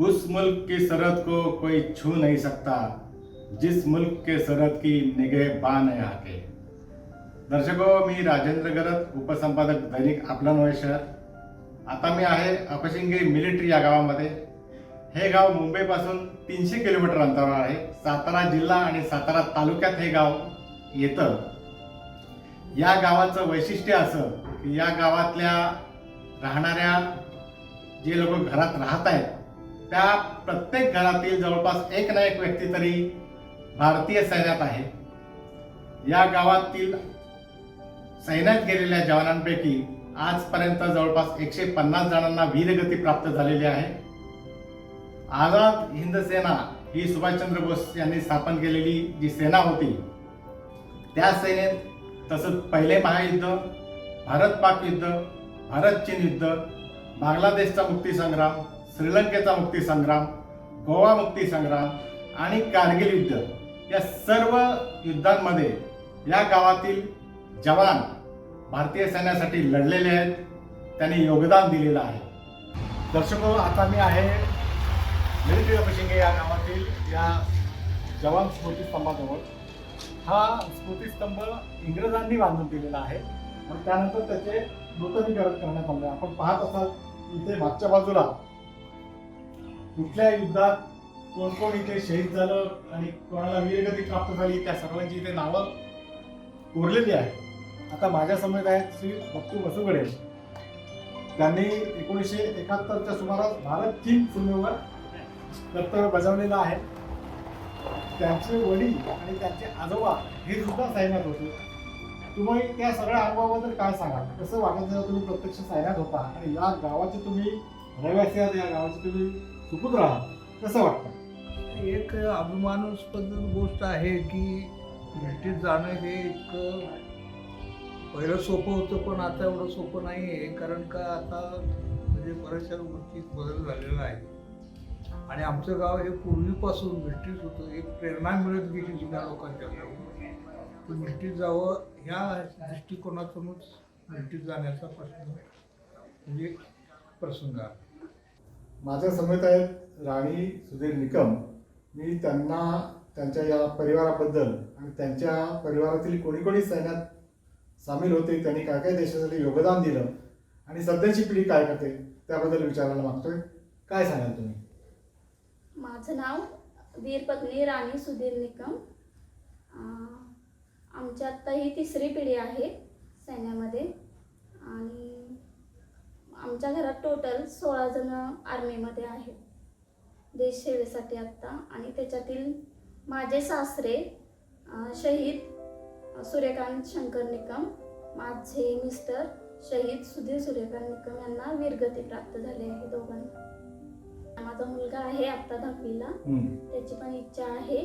उस मुल्क की सरहद को कोई छू नहीं सकता जिस मुल्क के सरहद की निगहबान है यहाँ के दर्शको मी राजेंद्र गरत उपसंपादक दैनिक आपला नवे शहर। आता मी आहे अपशिंगे मिलिटरी या गावामध्ये। हे गाव मुंबईपासून तीनशे किलोमीटर अंतरावर आहे. सातारा जिल्हा आणि सातारा तालुक्यात हे गाव येतं. या गावाचं वैशिष्ट्य असं की या गावातल्या राहणाऱ्या जे लोक घरात राहत आहेत त्या प्रत्येक घरातील जवळपास एक ना एक व्यक्ती तरी भारतीय सैन्यात आहे. या गावातील सैन्यात गेलेल्या जवानांपैकी आजपर्यंत जवळपास एकशे पन्नास जणांना वीरगती प्राप्त झालेली आहे. आझाद हिंद सेना ही सुभाषचंद्र बोस यांनी स्थापन केलेली जी सेना होती त्या सेनेत तसंच पहिले महायुद्ध भारत पाक युद्ध भारत चीन युद्ध बांगलादेशचा मुक्ती संग्राम श्रीलंकेचा मुक्ती संग्राम गोवा मुक्ती संग्राम आणि कारगिल युद्ध या सर्व युद्धांमध्ये या गावातील जवान भारतीय सैन्यासाठी लढलेले आहेत. त्यांनी योगदान दिलेलं आहे. दर्शको आता मी आहे मिलिटरी ऑफिशिंगे या गावातील या जवान स्मृतिस्तंभाजवळ. हा स्मृतिस्तंभ इंग्रजांनी बांधून दिलेला आहे. आणि त्यानंतर त्याचे नूतनीकरण करण्यात आले आपण पाहत असाल इथे मागच्या बाजूला कुठल्या युद्धात कोण कोण इथे शहीद झालं आणि कोणाला वीरगती प्राप्त झाली त्या सर्वांची इथे नावं कोरलेली आहेत. आता माझ्यासमोर आहेत श्री भक्तू बसुगडे त्यांनी एकोणीसशे एकाहत्तरच्या सुमारास भारत चीन सीमेवर कर्तव्य बजावलेलं आहे. त्यांचे वडील आणि त्यांचे आजोबा हे सुद्धा सैन्यात होते. तुम्ही त्या सगळ्या अनुभवाबद्दल काय सांगाल? कसं वाटत तुम्ही? प्रत्यक्ष सैन्यात होता आणि या गावाचे तुम्ही रहिवासी आहात या गावाचे तुम्ही सुपुत्रा कसं वाटतं? एक अभिमानास्पद गोष्ट आहे की भेटीत जाणं हे एक पहिलं सोपं होतं पण आता एवढं सोपं नाही आहे कारण का आता म्हणजे बऱ्याचशा गोष्टी बदल झालेला आहे. आणि आमचं गाव हे पूर्वीपासून भेटीत होतं एक प्रेरणा मिळत गेली जुन्या लोकांच्या की भेटीत जावं ह्या दृष्टिकोनातूनच भेटीत जाण्याचा प्रश्न म्हणजे प्रसंग आहे. माझ्या समेत आहेत राणी सुधीर निकम. मी त्यांना त्यांच्या या परिवाराबद्दल आणि त्यांच्या परिवारातील कोणी कोणी सैन्यात सामील होते त्यांनी काय काय देशासाठी योगदान दिलं आणि सध्याची पिढी काय करते त्याबद्दल विचारायला मागतोय. काय सांगाल तुम्ही? माझं नाव वीरपत्नी राणी सुधीर निकम. आमच्या आत्ता ही तिसरी पिढी आहे सैन्यामध्ये. आणि आमच्या घरात टोटल सोळा जण आर्मीमध्ये आहेत देश सेवेसाठी आत्ता आणि त्याच्यातील माझे सासरे शहीद सूर्यकांत शंकर निकम माझे मिस्टर शहीद सुधीर सूर्यकांत निकम यांना वीरगती प्राप्त झाली आहे दोघांना माझा मुलगा आहे आत्ता दहावीला त्याची पण इच्छा आहे.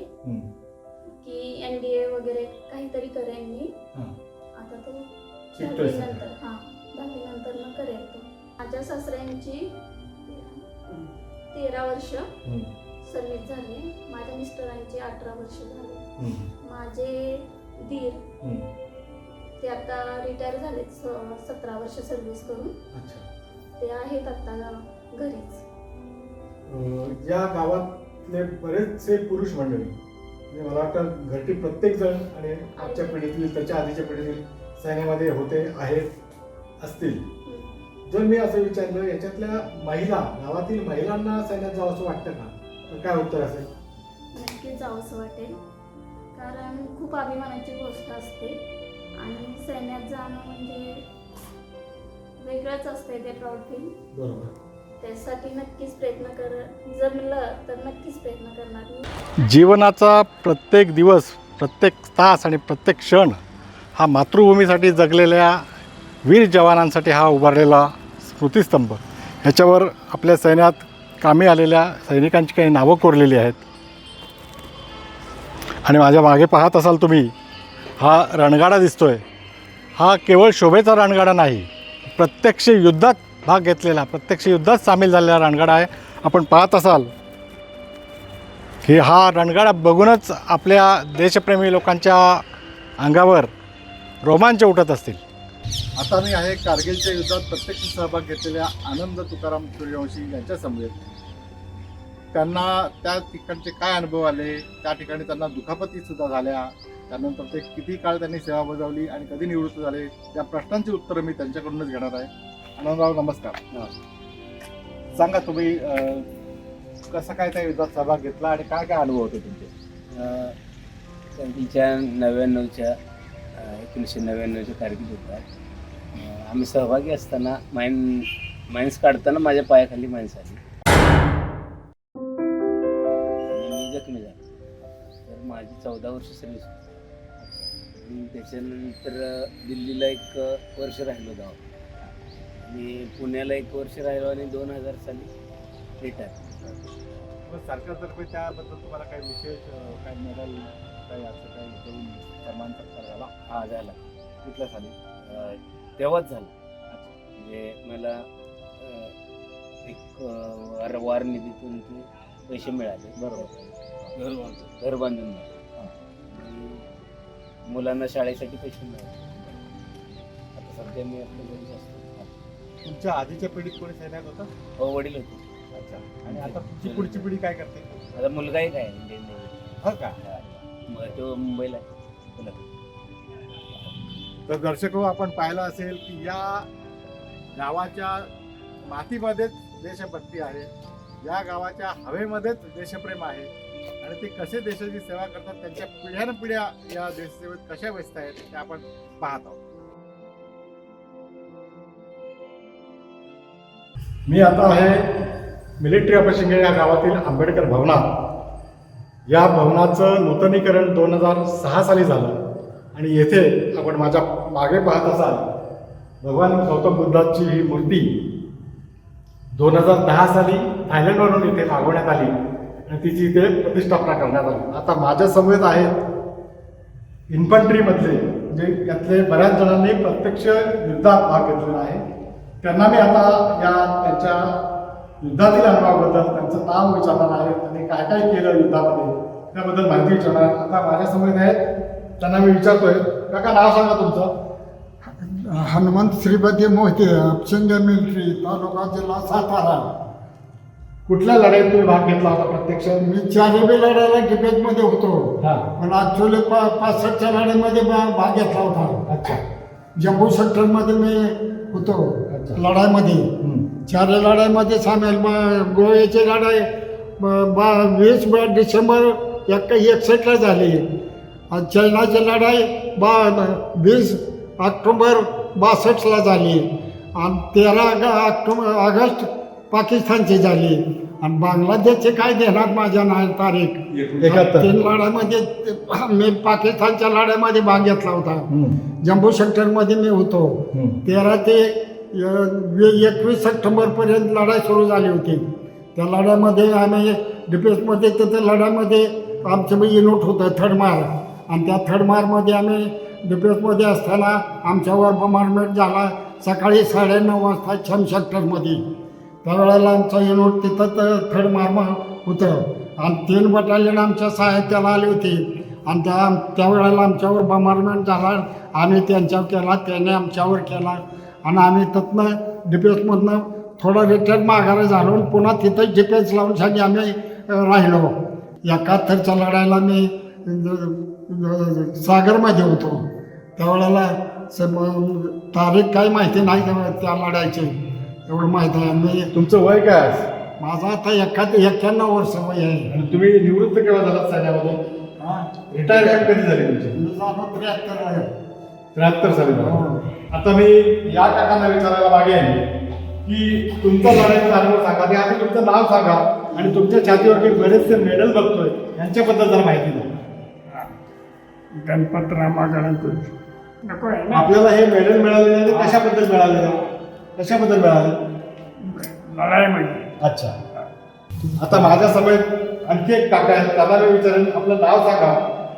की एन डी ए वगैरे काहीतरी करेन मी. आता तो दहावी. नंतर हां दहावी नंतर मग करेल तो माझ्या सासऱ्यांची तेरा वर्ष हम्म, सर्व्हिस झाली. माझ्या मिस्टरांची अठरा वर्ष झाली. माझे दीर. ते आता रिटायर झालेत सतरा वर्ष सर्व्हिस करून. ते आहेत आता घरीच. या गावातले बरेचसे पुरुष मंडळी म्हणजे मला वाटतं घरटी प्रत्येक जण आणि आजच्या पिढीतील त्याच्या आधीच्या पिढीतील सैन्यामध्ये होते आहेत असतील. जर मी असं विचारलं याच्यातल्या महिला गावातील महिलांना सैन्यात जावं असं वाटतं का? तर काय उत्तर असेल? नक्कीच जावं असं वाटेल. कारण खूप अभिमानाची गोष्ट असते. आणि सैन्यात जाणं म्हणजे वेगळंच असते ते प्राऊड फील बरोबर. त्यासाठी नक्कीच प्रयत्न कर जमलं तर नक्कीच प्रयत्न करणार मी. जीवनाचा प्रत्येक दिवस प्रत्येक तास आणि प्रत्येक क्षण हा मातृभूमीसाठी जगलेल्या वीर जवानांसाठी हा उभारलेला स्मृतिस्तंभ. ह्याच्यावर आपल्या सैन्यात कामी आलेल्या सैनिकांची काही नावं कोरलेली आहेत. आणि माझ्या मागे पाहत असाल तुम्ही हा रणगाडा दिसतोय. हा केवळ शोभेचा रणगाडा नाही प्रत्यक्ष युद्धात भाग घेतलेला प्रत्यक्ष युद्धात सामील झालेला रणगाडा आहे. आपण पाहत असाल की हा रणगाडा बघूनच आपल्या देशप्रेमी लोकांच्या अंगावर रोमांच उठत असतील. आता मी आहे कारगिलच्या युद्धात प्रत्यक्ष सहभाग घेतलेल्या आनंद तुकाराम सूर्यवंशी यांच्या समवेत. त्यांना त्या ठिकाणचे काय अनुभव आले? त्या ठिकाणी त्यांना दुखापती सुद्धा झाल्या. त्यानंतर ते किती काळ त्यांनी सेवा बजावली आणि कधी निवृत्त झाले? त्या प्रश्नांची उत्तरं मी त्यांच्याकडूनच घेणार आहे. आनंदराव नमस्कार. सांगा तुम्ही कसं काय त्या युद्धात सहभाग घेतला आणि काय काय अनुभव होते तुमचे? नव्याण्णवच्या एकोणीसशे नव्याण्णवच्या कारगिल युद्धात आम्ही सहभागी असताना माइन माइन्स काढताना माझ्या पायाखाली माइन्स आली. मी जखमी झालो. तर माझी चौदा वर्ष सर्व्हिस होती त्याच्यानंतर दिल्लीला एक वर्ष राहिलो गाव आणि पुण्याला एक वर्ष राहिलो आणि दोन हजार साली रिटायर. सरकारतर्फे त्याबद्दल तुम्हाला काही विशेष काही मेडल काही असं काही देऊन सन्मान सत्कार झाला? हा झाला. कुठल्या साली? तेव्हाच झालं. म्हणजे मला एक वार वार निधीतून ते पैसे मिळाले. बरोबर. घर बांधून. घर बांधून मिळाले. मुलांना शाळेसाठी पैसे मिळाले. आता सध्या मी आपल्या घरीच असतो. तुमच्या आधीच्या पिढीत कोणी सैन्यात होतं? हो वडील होते. अच्छा. आणि आता तुमची पुढची पिढी काय करते? आता मुलगा एक आहे इंडियन नेव्ही. हो का? तो मुंबईला आहे. तर दर्शक आपण पाहिलं असेल की या गावाच्या मातीमध्येच देशभक्ती आहे. या गावाच्या हवेमध्येच देशप्रेम आहे. आणि ते कसे देशाची सेवा करतात त्यांच्या पिढ्यान पिढ्या या देशसेवेत कशा व्यस्त आहेत ते आपण पाहत आहोत. मी आता आहे मिलिटरी ऑपरेशन या गावातील आंबेडकर भवनात. या भवनाचं नूतनीकरण दोन हजार सहा साली झालं. आणि येथे आपण माझ्या मागे पाहत असाल भगवान गौतम बुद्धाची ही मूर्ती दोन हजार दहा साली थायलंडवरून इथे मागवण्यात आली आणि तिची इथे प्रतिष्ठापना करण्यात आली. आता माझ्या समवेत आहेत इन्फंट्रीमधले म्हणजे यातले बऱ्याच जणांनी प्रत्यक्ष युद्धात भाग घेतलेला आहे. त्यांना मी आता या त्यांच्या युद्धातील अनुभवाबद्दल त्यांचं नाव विचारणार आहे त्यांनी काय काय केलं युद्धामध्ये त्याबद्दल माहिती विचारणार आता माझ्यासमोर आहेत त्यांना मी विचारतोय काका नाव सांगा तुमचं. हनुमंत श्रीपती मोहिते अपशिंग मिलिटरी तालुका जिल्हा सातारा. कुठल्या लढाईत तुम्ही भाग घेतला होता प्रत्यक्ष? मी चारबी लढायला डिबेटमध्ये होतो. पण ॲक्च्युली पा पासष्टच्या लढाईमध्ये भाग घेतला होता. अच्छा. जम्मू सेक्टरमध्ये मी होतो. लढाईमध्ये. चारही लढाईमध्ये सामील. गोव्याची लढाई ब- वीस डिसेंबर एक एकसष्टला झाली. आणि चायनाची लढाई बा वीस ऑक्टोबर बासष्टला झाली. आणि तेरा ऑक्टोबर ऑगस्ट पाकिस्तानची झाली. आणि बांगलादेशचे काय देणार माझ्या नाही तारीख. तीन लढाईमध्ये ते- मी पाकिस्तानच्या लढाईमध्ये भाग घेतला होता. जम्मू सेक्टरमध्ये मी होतो. तेरा ते एकवीस सप्टेंबरपर्यंत लढाई सुरू झाली होती. त्या लढ्यामध्ये आम्ही डिफेन्समध्ये तिथे लढ्यामध्ये आमचं युनिट होतं थर्डमार आणि त्या थर्डमारमध्ये आम्ही डिप्रेसमध्ये असताना आमच्यावर बॉम्बार्डमेंट झाला. सकाळी साडेनऊ वाजता छम सेक्टरमध्ये त्यावेळेला आमचं युनिट तिथं तर मार्म होतं. आणि तीन बटालियन आमच्या साहित्याला आली होती. आणि त्या त्यावेळेला आमच्यावर बमारमेंट झाला. आम्ही त्यांच्यावर केला त्याने आमच्यावर केला. आणि आम्ही तिथनं डिफेन्समधनं थोडं रिटर्न माघारा झालो पुन्हा तिथं डिफेन्ससाठी आम्ही राहिलो. एकाहत्तरच्या लढायला मी अ, सागरमध्ये होतो. त्यावेळेला स म- तारीख काही माहिती नाही त्या- त्या लढायची एवढं माहिती आहे. मी तुमचं वय काय आहे? माझा आता एखाद एक्क्याण्णव वर्ष वय आहे. आणि तुम्ही निवृत्त केव्हा झालात सैन्यामध्ये रिटायरमेंट कधी झाली तुमची? मी झालो त्र्याहत्तर आहे त्र्याहत्तर साली झाली. हो. आता मी या काकांना विचारायला मागेन की तुमचा लढाईचा अनुभव सांगा. ते आधी तुमचं नाव सांगा. आणि तुमच्या छातीवरती बरेचसे मेडल बघतोय. यांच्याबद्दल जरा माहिती द्या. गणपत रामा नको आहे ना. आपल्याला हे मेडल मिळालेले आहे ते कशाबद्दल मिळालेले आहे? कशाबद्दल मिळाले? लढाईमध्ये अच्छा. आता माझ्यासमोर आणखी एक काका आहेत त्यांना मी विचारेन आपलं नाव सांगा.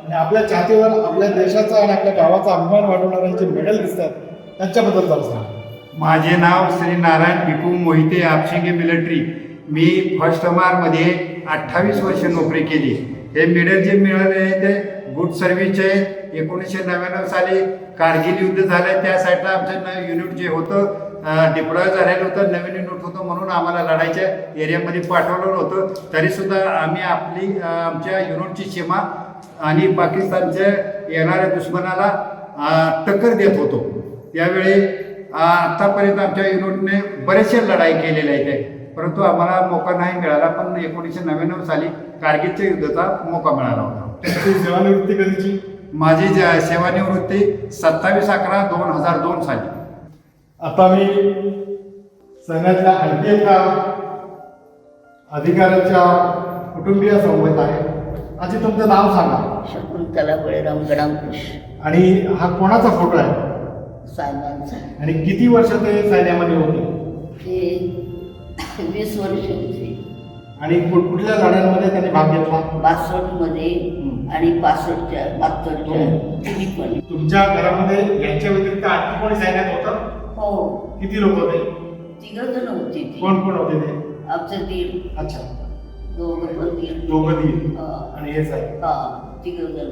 आणि आपल्या छातीवर आपल्या देशाचा आणि आपल्या गावाचा अभिमान वाढवणारे जे मेडल दिसतात त्यांच्याबद्दल जरा सांगा. माझे नाव श्री नारायण भिकू मोहिते आपशिंगे मिलिटरी मी फर्स्टमध्ये अठ्ठावीस वर्ष नोकरी केली. हे मेडल जे मिळाले आहे ते गुड सर्व्हिसचे एकोणीसशे नव्याण्णव साली कारगिल युद्ध झालं त्या साईडला आमचं युनिट जे होतं डिप्लॉय झालेलं होतं नवीन युनिट होतं म्हणून आम्हाला लढाईच्या एरियामध्ये पाठवलं होतं. तरीसुद्धा आम्ही आपली आमच्या युनिटची सीमा आणि पाकिस्तानच्या येणाऱ्या दुश्मनाला टक्कर देत होतो. त्यावेळी आत्तापर्यंत आमच्या युनिटने बरेचसे लढाई केलेल्या आहेत. परंतु आम्हाला मोका नाही मिळाला पण एकोणीसशे नव्याण्णव साली कारगिलच्या युद्धाचा मोका मिळाला होता. तुमची सेवानिवृत्ती कधीची? माझी ज- सेवानिवृत्ती सत्तावीस अकरा दोन हजार दोन साली. आता मी सैन्यातल्या आणखी एका अधिकाऱ्याच्या कुटुंबीय समवेत आहे. आजी तुमचं नाव सांगा. शकुंतला बळीराम गडांकुश आणि हा कोणाचा फोटो आहे? साहेबांचा आणि किती वर्ष ते सैन्यामध्ये होते? ते वीस वर्ष होते. आणि कुठ- कुठल्या लढ्यांमध्ये त्यांनी भाग घेतला? बासष्टमध्ये हम्म. आणि पासष्टच्या बहात्तरच्या हम्म. तिन्ही पण तुमच्या घरामध्ये यांच्या व्यतिरिक्त आणखी कोणी सैन्यात होतं? हो. किती लोक होते? तिघं जण होते ती. कोण कोण होते ते? आमचं दीर अच्छा. दोघं पण दीर दोघं हा. आणि हे साहेब? हा तिघं जण.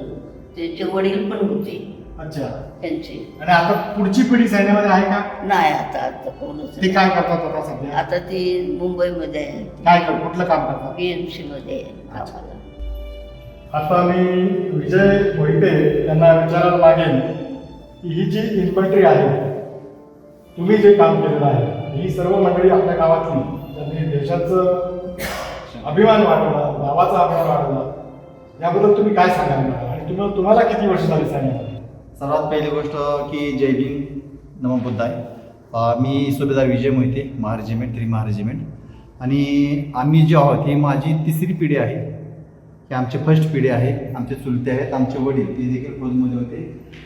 त्याचे वडील पण होते. अच्छा. त्यांचे. आणि आता पुढची पिढी सैन्यामध्ये आहे का? नाही आता आता कोणच ते नाही. काय करतात आता सध्या? आता ती मुंबईमध्ये आहे. काय कर कुठलं काम करतात? बी एममध्ये आहे कामाला आता मी विजय मोहिते यांना विचारायला मागेन की ही जी इन्फंट्री आहे तुम्ही जे काम केलेलं आहे ही सर्व मंडळी आपल्या गावातली त्यांनी देशाचं अभिमान वाढवला गावाचा अभिमान वाढवला याबद्दल तुम्ही काय सांगाल? मला आणि तुम्हाला तुम्हाला किती वर्ष झाली सैन्यामध्ये? सर्वात पहिली गोष्ट की जय भीम नमो बुद्धाय. मी सुभेदार विजय मोहिते महारेजिमेंट थ्री महारेजिमेंट. आणि आम्ही जे आहोत ही माझी तिसरी पिढी आहे. हे आमचे फर्स्ट पिढी आहे. आमचे चुलते आहेत आमचे वडील ते देखील फौजमध्ये होते.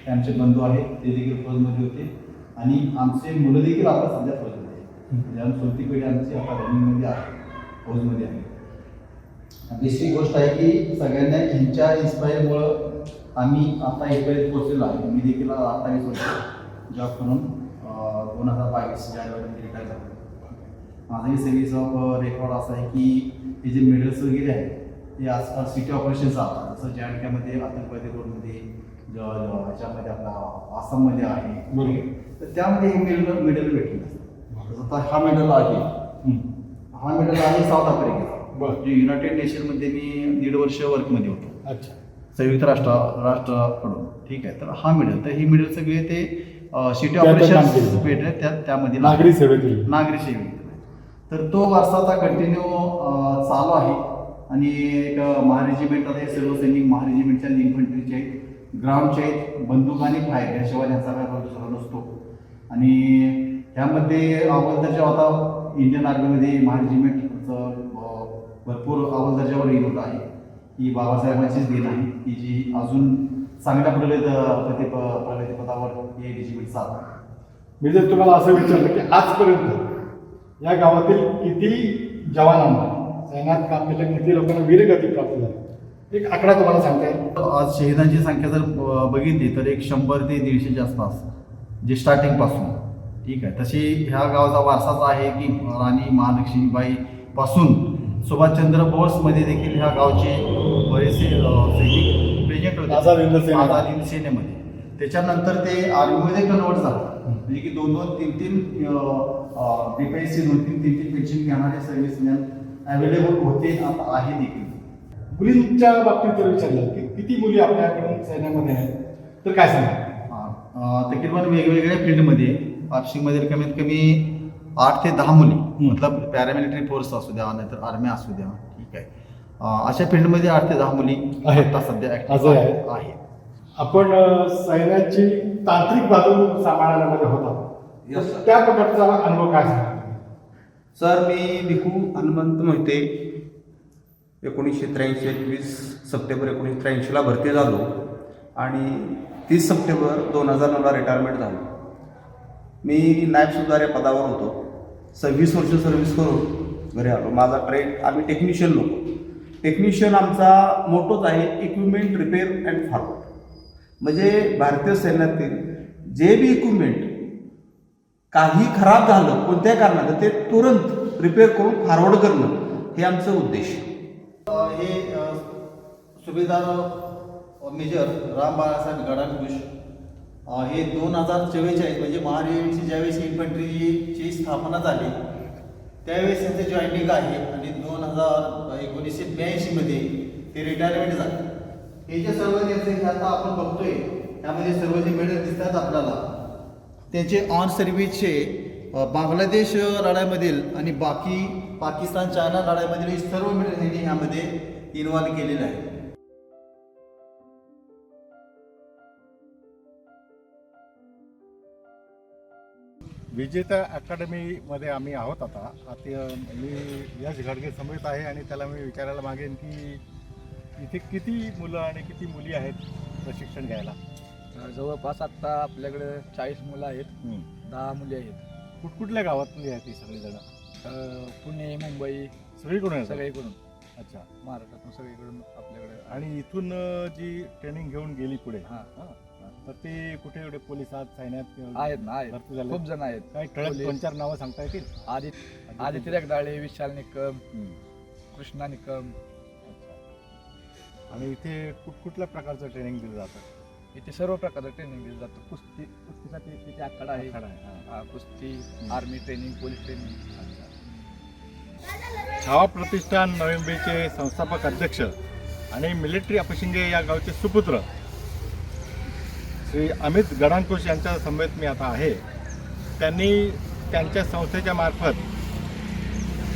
ते आमचे बंधू आहेत ते देखील फौजमध्ये होते. आणि आमचे मुलं देखील आता सध्या फौजमध्ये आहेत. म्हणजे चुलती पिढी आमची आता रनिंगमध्ये आहे फौजमध्ये आहे. दुसरी गोष्ट आहे की सगळ्यांना ह्यांच्या इन्स्पायरमुळं आम्ही आता इथपर्यंत पोहोचलेलो आहे. मी देखील अठ्ठावीस वर्ष जॉब करून दोन हजार बावीस जानेवारी रिटायर झालो. माझंही सर्व्हिस ऑफ रेकॉर्ड असं आहे की हे जे मेडल्स वगैरे आहेत ते आजकाल सिटी ऑपरेशन चालतात जसं जे अँड केमध्ये आतंकवादी रोडमध्ये ह्याच्यामध्ये आपला आसाममध्ये आहे. बरोबर. तर त्यामध्ये हे मेडल मेडल भेटले. जसं आता हा मेडल आहे. हा मेडल आहे साऊथ आफ्रिकेचा. बरं. जे युनायटेड नेशनमध्ये मी दीड वर्ष वर्कमध्ये होतो. अच्छा. संयुक्त राष्ट्र राष्ट्राकडून. ठीक आहे तर हा मिडल तर ही मिडल सगळे ते सिटी ऑपरेशन. भेटले त्या त्यामध्ये नागरी सेवेतील नागरी सेवेत तर तो वारसा आता कंटिन्यू चालू आहे. आणि एक महारेजिमेंट आता हे सर्व सैनिक महारेजिमेंटच्या इन्फंट्रीचे आहेत. ग्राउंडचे आहेत. बंदूक आणि फायर याशिवाय यांचा काय दुसरा नसतो. आणि ह्यामध्ये अव्वल दर्जा आता इंडियन आर्मीमध्ये महारेजिमेंटचं भरपूर अव्वल दर्जावर युनिट आहे ही बाबासाहेबांचीच देण आहे. की जी अजून चांगल्या प्रगत प्रति प्रगतीपथावर हे रेजिमेंट चालतं मी जर तुम्हाला असं विचारलं की आजपर्यंत या गावातील किती जवानांना सैन्यात काम केलं किती लोकांना वीरगती प्राप्त झाली? एक आकडा तुम्हाला सांगता येईल? आज शहीदांची संख्या जर बघितली तर एक शंभर ते दीडशेच्या आसपास जे स्टार्टिंगपासून ठीक आहे. तशी ह्या गावाचा वारसाच आहे की राणी महालक्ष्मीबाई पासून सुभाषचंद्र बोसमध्ये देखील ह्या गावचे बरेचसे सैनिक प्रेझेंट होते. आझाद हिंद सेनेमध्ये. त्याच्यानंतर ते आर्मीमध्ये कन्वर्ट झालं. म्हणजे की दोन दोन तीन तीन डिफेन्सचे दोन तीन तीन तीन पेन्शन घेणारे सर्व्हिसमॅन अवेलेबल होते आता आहे देखील. मुलींच्या बाबतीत जर विचारलं की किती मुली आपल्याकडून सैन्यामध्ये आहेत? तर काय सांगा तकरीबन वेगवेगळ्या फील्डमध्ये पापशिंगमध्ये कमीत कमी आठ ते दहा मुली मतलब पॅरामिलिटरी फोर्स असू द्या नाहीतर आर्मी असू द्या ठीक आहे. अशा फील्डमध्ये आठ ते दहा मुली आहेत. आता सध्या आहे. आहेत. आपण सैन्याची तांत्रिक बाजू सांभाळण्यामध्ये होता. त्या प्रकारचा अनुभव काय सांगा? सर मी भिकू हनुमंत मोहिते एकोणीसशे त्र्याऐंशी एकवीस सप्टेंबर एकोणीसशे त्र्याऐंशीला भरती झालो आणि तीस सप्टेंबर दोन हजार नऊला रिटायरमेंट झालो. मी नायब सुधार या पदावर होतो. सव्वीस वर्ष सर्व्हिस करून घरी आलो माझा ट्रेड आम्ही टेक्निशियन लोक. टेक्निशियन आमचा मोठोच आहे इक्विपमेंट रिपेअर अँड फॉरवर्ड म्हणजे भारतीय सैन्यातील जे बी इक्विपमेंट काही खराब झालं कोणत्या कारणाचं ते तुरंत रिपेअर करून फॉरवर्ड करणं हे आमचं उद्देश. हे सुभेदार मेजर राम बाळासाहेब गडांकुश हे दोन हजार चव्वेचाळीस म्हणजे महारेडची ज्यावेळेस इन्फंट्रीची स्थापना झाली त्यावेळेस त्यांचं जॉईनिंग आहे आणि दोन हजार एकोणीसशे ब्याऐंशीमध्ये ते रिटायरमेंट झाले. हे जे सर्व त्यांचे हे आता आपण बघतोय त्यामध्ये सर्व जे मेडल दिसतात आपल्याला त्यांचे ऑन सर्व्हिसचे बांगलादेश लढाईमधील आणि बाकी पाकिस्तान चायना लढाईमधील सर्व मेडल यांनी ह्यामध्ये इन्व्हॉल्व केलेले आहे विजेता अकॅडमीमध्ये आम्ही आहोत आता. आता मी यश घडगे समोर आहे आणि त्याला मी विचारायला मागेन की इथे किती मुलं आणि किती मुली आहेत प्रशिक्षण घ्यायला? जवळपास आता आपल्याकडे चाळीस मुलं आहेत. दहा मुली आहेत. कुठकुठल्या गावातली आहेत ती सगळीजण? पुणे मुंबई सगळीकडून आहेत सगळीकडून. अच्छा. महाराष्ट्रातून सगळीकडून आपल्याकडे आणि इथून जी ट्रेनिंग घेऊन गेली पुढे. हां. हां. तर ते कुठे कुठे पोलिसात सैन्यात किंवा आहेत ना आहेत. झाले? खूप जण आहेत. काही ठळक पोलीस. दोन चार नावं सांगता येतील? आदित्य आदित्य जगदाळे विशाल निकम. कृष्णा निकम. आणि इथे कुठकुठल्या प्रकारचं ट्रेनिंग दिलं जातं? इथे सर्व प्रकारचं ट्रेनिंग दिलं जातं. कुस्ती कुस्तीसाठी तिथे आखाडा आहे. आखाडा आहे, हां. हा, कुस्ती army training police training Chhava Pratishthan Navi मुंबईचे संस्थापक अध्यक्ष आणि मिलिटरी अपशिंगे या गावचे सुपुत्र श्री अमित गडांकुश यांच्या समवेत मी आता आहे. त्यांनी त्यांच्या संस्थेच्या मार्फत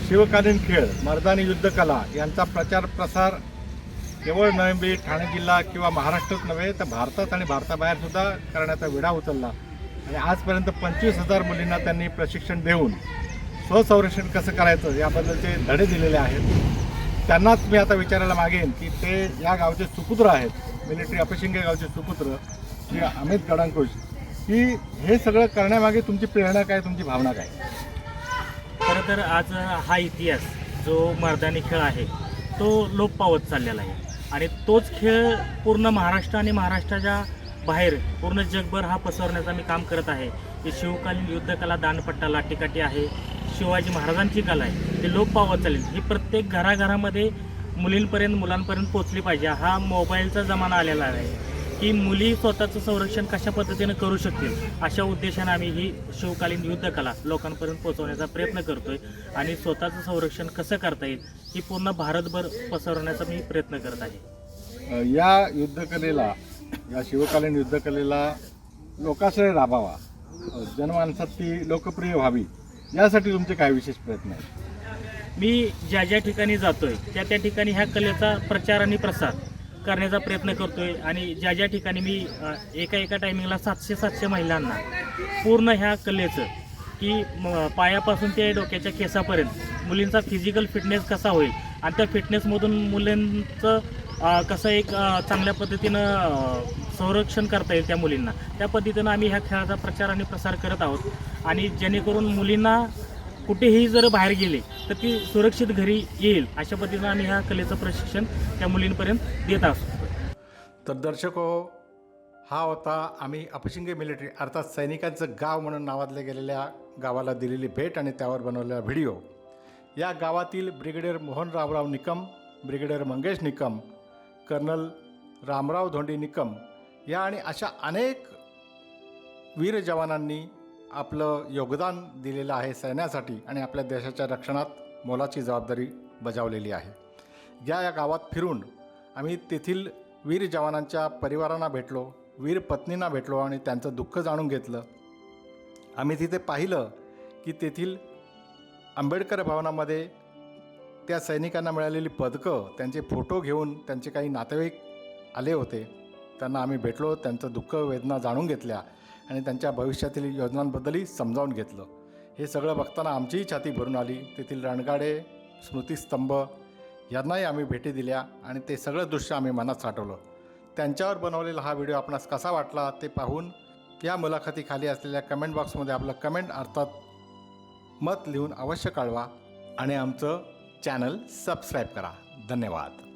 शिवकालीन खेळ मर्दानी युद्धकला यांचा प्रचार प्रसार केवळ नवी ठाणे जिल्हा किंवा महाराष्ट्रच नव्हे तर भारतात आणि भारताबाहेर सुद्धा करण्याचा विडा उचलला. आणि आजपर्यंत पंचवीस हजार मुलींना त्यांनी प्रशिक्षण देऊन स्वसंरक्षण कसं करायचं याबद्दलचे धडे दिलेले आहेत. त्यांनाच मी आता विचारायला मागेन की ते या गावचे सुपुत्र आहेत मिलिटरी अपशिंगे गावचे सुपुत्र. श्री अमित गडांकोश की हे सगळं करण्यामागे तुमची प्रेरणा काय तुमची भावना काय? खरं तर आज हा इतिहास जो मर्दानी खेळ आहे तो लोप पावत चाललेला आहे. आणि तोच खेळ पूर्ण महाराष्ट्र आणि महाराष्ट्राच्या बाहेर पूर्ण जगभर हा पसरवण्याचा मी काम करत आहे. की शिवकालीन युद्धकला दानपट्टा लाटीकाठी आहे शिवाजी महाराजांची कला आहे ते लोप पावत चालेल. ही प्रत्येक घराघरामध्ये मुलींपर्यंत मुलांपर्यंत पोचली पाहिजे. हा मोबाईलचा जमाना आलेला आहे. की मुली स्वतःचं संरक्षण कशा पद्धतीनं करू शकतील? अशा उद्देशाने आम्ही ही शिवकालीन युद्धकला लोकांपर्यंत पोहोचवण्याचा प्रयत्न करतोय आणि स्वतःचं संरक्षण कसं करता येईल ही पूर्ण भारतभर पसरवण्याचा मी प्रयत्न करत आहे. या युद्धकलेला या शिवकालीन युद्धकलेला लोकाश्रय राबावा जनमानसात ती लोकप्रिय व्हावी यासाठी तुमचे काय विशेष प्रयत्न आहेत? मी ज्या ज्या ठिकाणी जातोय त्या त्या ठिकाणी ह्या कलेचा प्रचार आणि प्रसार करण्याचा प्रयत्न करतोय आणि ज्या ज्या ठिकाणी मी एका एका टायमिंगला सातशे सातशे महिलांना पूर्ण ह्या कलेचं की म- पायापासून ते डोक्याच्या केसापर्यंत मुलींचा फिजिकल फिटनेस कसा होईल आणि त्या फिटनेसमधून मुलींचं कसं एक चांगल्या पद्धतीनं संरक्षण करता येईल त्या मुलींना. त्या पद्धतीनं आम्ही ह्या खेळाचा प्रचार आणि प्रसार करत आहोत. आणि जेणेकरून मुलींना कुठेही जर बाहेर गेले तर ती सुरक्षित घरी येईल अशा पद्धतीनं आम्ही ह्या कलेचं प्रशिक्षण त्या मुलींपर्यंत देत असतो. तर दर्शको हो, हा होता आम्ही अपशिंगे मिलिटरी अर्थात सैनिकांचं गाव म्हणून नावाजल्या गेलेल्या गावाला दिलेली भेट आणि त्यावर बनवलेला व्हिडिओ. या गावातील brigadier Mohan Raorao Nikam brigadier Mangesh Nikam colonel Ramrao Dhondi Nikam या आणि अशा अनेक वीर जवानांनी आपलं योगदान दिलेलं आहे सैन्यासाठी आणि आपल्या देशाच्या रक्षणात मोलाची जबाबदारी बजावलेली आहे. या या गावात फिरून आम्ही तेथील वीर जवानांच्या परिवारांना भेटलो वीर पत्नींना भेटलो आणि त्यांचं दुःख जाणून घेतलं. आम्ही तिथे पाहिलं की तेथील आंबेडकर भवनामध्ये त्या सैनिकांना मिळालेली पदकं त्यांचे फोटो घेऊन त्यांचे काही नातेवाईक आले होते. त्यांना आम्ही भेटलो त्यांचं दुःख वेदना जाणून घेतल्या. आणि त्यांच्या भविष्यातील योजनांबद्दलही समजावून घेतलं. हे सगळं बघताना आमचीही छाती भरून आली. तेथील रणगाडे स्मृतिस्तंभ यांनाही आम्ही भेटी दिल्या आणि ते सगळं दृश्य आम्ही मनात साठवलं. त्यांच्यावर बनवलेला हा व्हिडिओ आपणास कसा वाटला ते पाहून या मुलाखतीखाली असलेल्या कमेंट बॉक्समध्ये आपलं कमेंट अर्थात मत लिहून अवश्य कळवा आणि आमचं चॅनल सबस्क्राईब करा. धन्यवाद.